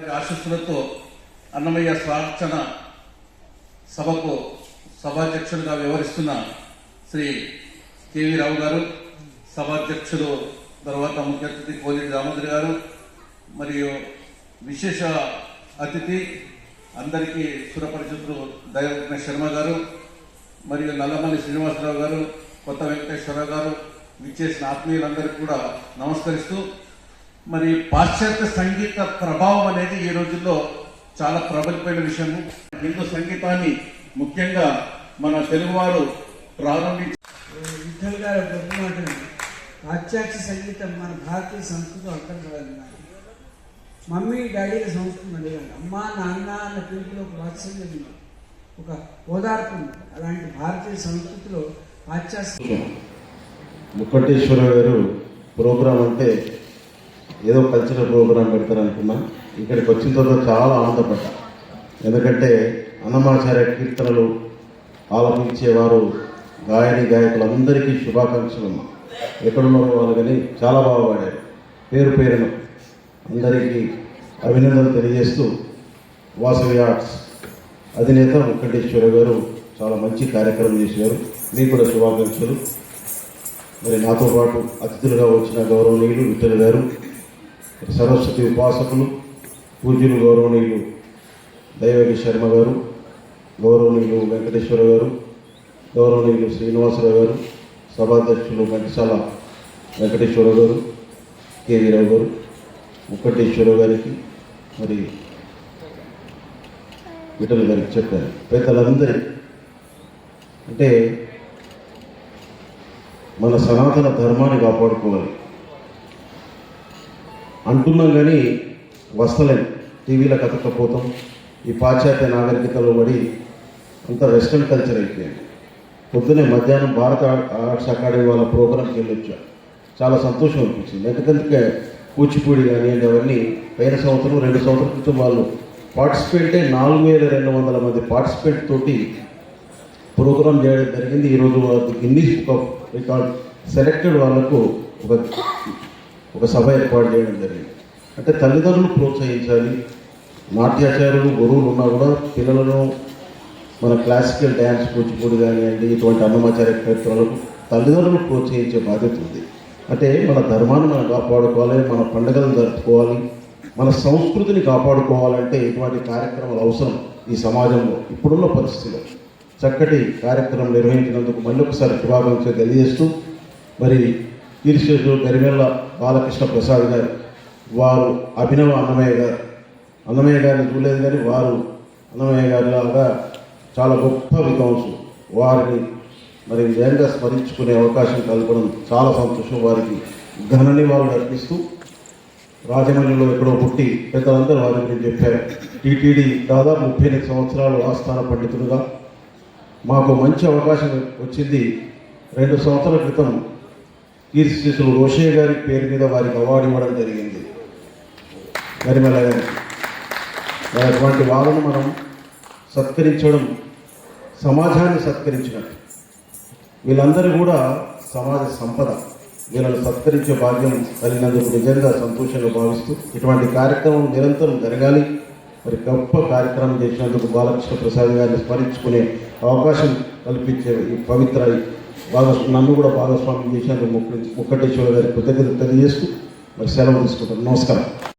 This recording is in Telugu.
వారి ఆశీస్సులతో అన్నమయ్య స్వార్చన సభకు సభాధ్యక్షులుగా వ్యవహరిస్తున్న శ్రీ కేవీ రావు గారు సభాధ్యక్షులు తర్వాత ముఖ్య అతిథి కోలి దామోదర్ గారు మరియు విశేష అతిథి అందరికీ సురపరిచితులు దైవజ్ఞ శర్మ గారు మరియు నల్లమల్లి శ్రీనివాసరావు గారు కొత్త వెంకటేశ్వరరావు గారు విచ్చేసిన ఆత్మీయులందరికీ కూడా నమస్కరిస్తూ మరి పాశ్చాత్య సంగీత ప్రభావం అనేది ఈ రోజుల్లో చాలా ప్రబలిపోయిన విషయం హిందూ సంగీతాన్ని ముఖ్యంగా మన తెలుగువారు ప్రారంభించి. పాశ్చాత్య సంగీతం మన భారతీయ సంస్కృతి అర్థం కాదు నాకు. మమ్మీ డాడీల సంస్కృతి అడిగాడు అమ్మా నాన్న అన్న పిలుపులో ఒక వాత్సల్యం ఉంది ఒక ఓదార్పు అలాంటి భారతీయ సంస్కృతిలో పాశ్చాత్య ముక్కటేశ్వర గారు ప్రోగ్రాం అంటే ఏదో కల్చరల్ ప్రోగ్రాం పెడతారనుకున్నా ఇక్కడికి వచ్చిన తర్వాత చాలా ఆనందపడ్డా ఎందుకంటే అన్నమాచార్య కీర్తనలు ఆలపించేవారు గాయని గాయకులందరికీ శుభాకాంక్షలు అమ్మా. ఎక్కడున్నారో వాళ్ళు కానీ చాలా బాగా పాడారు. పేరు పేరున అందరికీ అభినందనలు తెలియజేస్తూ వాసవి ఆర్ట్స్ అధినేత వెంకటేశ్వర గారు చాలా మంచి కార్యక్రమం చేశారు. మీకు కూడా శుభాకాంక్షలు. మరి నాతో పాటు అతిథులుగా వచ్చిన గౌరవనీయులు విఠల్ గారు సరస్వతి ఉపాసకులు పూజ్యులు గౌరవనీయులు దైవకి శర్మ గారు గౌరవనీయులు వెంకటేశ్వర గారు గౌరవనీయులు శ్రీనివాసరావు గారు సభాధ్యక్షులు ఘంటసాల వెంకటేశ్వర గారు కేవీరావు గారు ముక్కటేశ్వర గారికి మరి విఠల్ గారికి చెప్పారు. పెద్దలందరి అంటే మన సనాతన ధర్మాన్ని కాపాడుకోవాలి. అంటున్నాం కానీ వస్తలేం. టీవీలో కతకపోతాం ఈ పాశ్చాత్య నాగరికతలో పడి అంత వెస్ట్రన్ కల్చర్ అయిపోయింది. పొద్దునే మధ్యాహ్నం భారత ఆర్ట్స్ అకాడమీ వాళ్ళ ప్రోగ్రామ్కి వెళ్ళొచ్చా. చాలా సంతోషం అనిపించింది. ఎందుకంటే కూచిపూడి కానివ్వండి అవన్నీ పైన సంవత్సరం రెండు సంవత్సరాల క్రితం వాళ్ళు పార్టిసిపేంటే నాలుగు వేల రెండు వందల మంది పార్టిసిపేంట్ తోటి ప్రోగ్రామ్ చేయడం జరిగింది. ఈరోజు వాళ్ళకి Guinness book of record selected వాళ్ళకు ఒక ఒక సభ ఏర్పాటు చేయడం జరిగింది. అంటే తల్లిదండ్రులు ప్రోత్సహించాలి. నాట్యాచార్యులు గురువులు ఉన్నా కూడా పిల్లలను మన క్లాసికల్ డ్యాన్స్ కూచిపూడి కానివ్వండి ఇటువంటి అన్నమాచార్య క్షేత్రాలకు తల్లిదండ్రులు ప్రోత్సహించే బాధ్యత ఉంది. అంటే మన ధర్మాన్ని మనం కాపాడుకోవాలి మన పండుగలను జరుపుకోవాలి మన సంస్కృతిని కాపాడుకోవాలంటే ఇటువంటి కార్యక్రమాలు అవసరం ఈ సమాజంలో ఇప్పుడున్న పరిస్థితిలో. చక్కటి కార్యక్రమం నిర్వహించినందుకు మళ్ళీ ఒకసారి శుభాకాంక్షలు తెలియజేస్తూ మరి కీర్తిశేషులు గరిమెల్ల బాలకృష్ణ ప్రసాద్ గారు వారు అభినవ అన్నమయ్య గారు. అన్నమయ్య గారిని చూడలేదు కానీ వారు అన్నమయ్య గారి లాగా చాలా గొప్ప విద్వాంసులు. వారిని మరి నిజంగా స్మరించుకునే అవకాశం కలపడం చాలా సంతోషం. వారికి ఘన నివాళులు అర్పిస్తూ రాజమండ్రిలో ఎక్కడో పుట్టి పెద్దలందరూ వారి గురించి చెప్పారు టీటీడీ దాదాపు ముప్పై ఎనిమిది సంవత్సరాలు ఆస్థాన పండితులుగా మాకు మంచి అవకాశం వచ్చింది. రెండు సంవత్సరాల క్రితం కీర్తిశేషులు రోషయ్య గారి పేరు మీద వారికి అవార్డు ఇవ్వడం జరిగింది. గరిమెల గారికి అటువంటి వాళ్ళను మనం సత్కరించడం సమాజాన్ని సత్కరించినట్టు వీళ్ళందరూ కూడా సమాజ సంపద వీళ్ళని సత్కరించే భాగ్యం కలిగినందుకు నిజంగా సంతోషంగా భావిస్తూ ఇటువంటి కార్యక్రమం నిరంతరం జరగాలి. మరి గొప్ప కార్యక్రమం చేసినందుకు బాలకృష్ణ ప్రసాద్ గారిని స్మరించుకునే అవకాశం కల్పించే ఈ పవిత్ర భాగస్ నన్ను కూడా భాగస్వామ్యం చేశారు ముక్క ముక్కటేశ్వర గారి కృతజ్ఞత తెలియజేస్తూ మరి సెలవు తీసుకుంటాను. నమస్కారం.